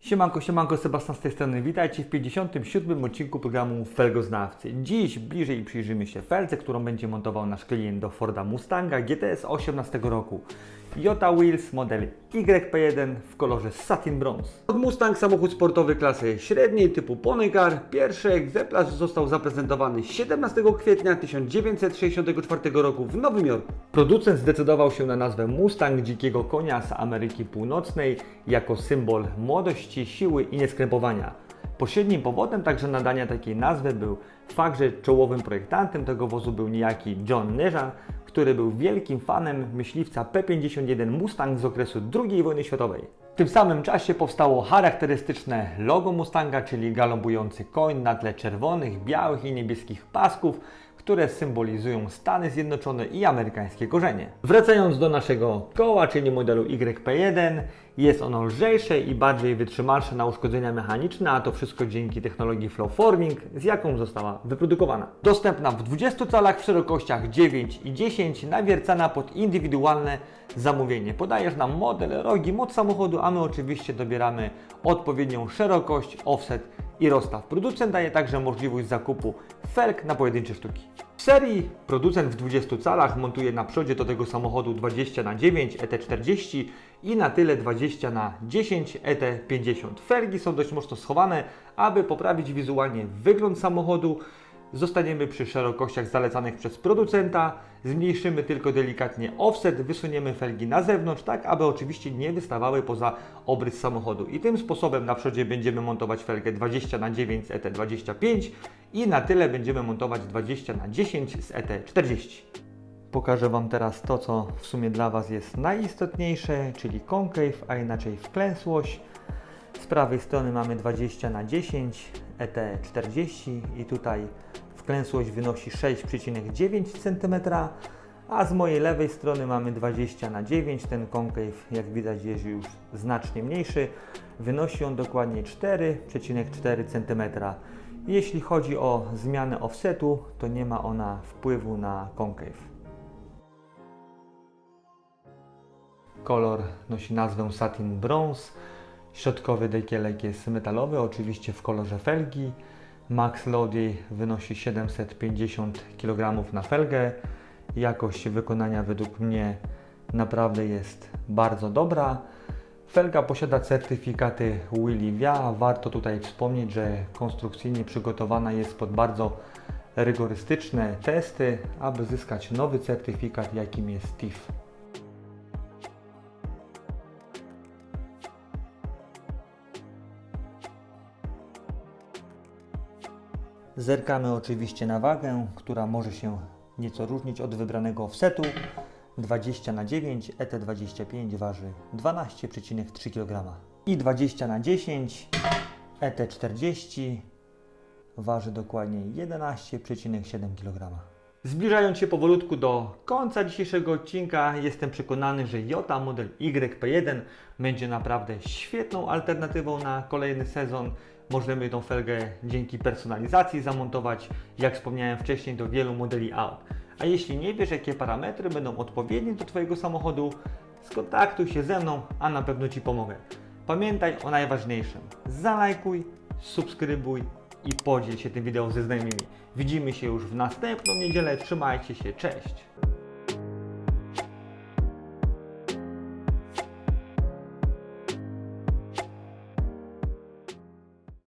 Siemanko, siemanko, Sebastian z tej strony. Witajcie w 57. odcinku programu Felgoznawcy. Dziś bliżej przyjrzymy się felce, którą będzie montował nasz klient do Forda Mustanga GTS 18 roku. Jota Wheels model YP1 w kolorze Satin Bronze. Ford Mustang samochód sportowy klasy średniej typu Pony Car. Pierwszy egzemplarz został zaprezentowany 17 kwietnia 1964 roku w Nowym Jorku. Producent zdecydował się na nazwę Mustang dzikiego konia z Ameryki Północnej jako symbol młodości, siły i nieskrępowania. Pośrednim powodem także nadania takiej nazwy był fakt, że czołowym projektantem tego wozu był niejaki John Neja, który był wielkim fanem myśliwca P-51 Mustang z okresu II wojny światowej. W tym samym czasie powstało charakterystyczne logo Mustanga, czyli galopujący koń na tle czerwonych, białych i niebieskich pasków, które symbolizują Stany Zjednoczone i amerykańskie korzenie. Wracając do naszego koła, czyli modelu YP1, jest ono lżejsze i bardziej wytrzymalsze na uszkodzenia mechaniczne, a to wszystko dzięki technologii Flow Forming, z jaką została wyprodukowana. Dostępna w 20 calach w szerokościach 9 i 10, nawiercana pod indywidualne zamówienie. Podajesz nam model, rogi, moc samochodu, a my oczywiście dobieramy odpowiednią szerokość, offset i rozstaw. Producent daje także możliwość zakupu felg na pojedyncze sztuki. W serii producent w 20 calach montuje na przodzie do tego samochodu 20 na 9 ET40 i na tyle 20 na 10 ET50. Felgi są dość mocno schowane, aby poprawić wizualnie wygląd samochodu. Zostaniemy przy szerokościach zalecanych przez producenta, zmniejszymy tylko delikatnie offset, wysuniemy felgi na zewnątrz, tak aby oczywiście nie wystawały poza obrys samochodu. I tym sposobem na przodzie będziemy montować felgę 20 na 9 z ET25 i na tyle będziemy montować 20 na 10 z ET40. Pokażę Wam teraz to, co w sumie dla Was jest najistotniejsze, czyli concave, a inaczej wklęsłość. Prawej strony mamy 20 na 10 ET40 i tutaj wklęsłość wynosi 6,9 cm, a z mojej lewej strony mamy 20 na 9. Ten concave, jak widać, jest już znacznie mniejszy. Wynosi on dokładnie 4,4 cm. Jeśli chodzi o zmianę offsetu, to nie ma ona wpływu na concave. Kolor nosi nazwę Satin Bronze. Środkowy dekielek jest metalowy, oczywiście w kolorze felgi. Max Loady wynosi 750 kg na felgę. Jakość wykonania według mnie naprawdę jest bardzo dobra. Felga posiada certyfikaty Willy Via. Warto tutaj wspomnieć, że konstrukcyjnie przygotowana jest pod bardzo rygorystyczne testy, aby zyskać nowy certyfikat, jakim jest TIF. Zerkamy oczywiście na wagę, która może się nieco różnić od wybranego offsetu. 20 na 9 ET25 waży 12,3 kg i 20 na 10 ET40 waży dokładnie 11,7 kg. Zbliżając się powolutku do końca dzisiejszego odcinka, jestem przekonany, że Jota model YP1 będzie naprawdę świetną alternatywą na kolejny sezon. Możemy tą felgę dzięki personalizacji zamontować, jak wspomniałem wcześniej, do wielu modeli aut. A jeśli nie wiesz, jakie parametry będą odpowiednie do Twojego samochodu, skontaktuj się ze mną, a na pewno Ci pomogę. Pamiętaj o najważniejszym. Zalajkuj, subskrybuj i podziel się tym wideo ze znajomymi. Widzimy się już w następną niedzielę. Trzymajcie się, cześć!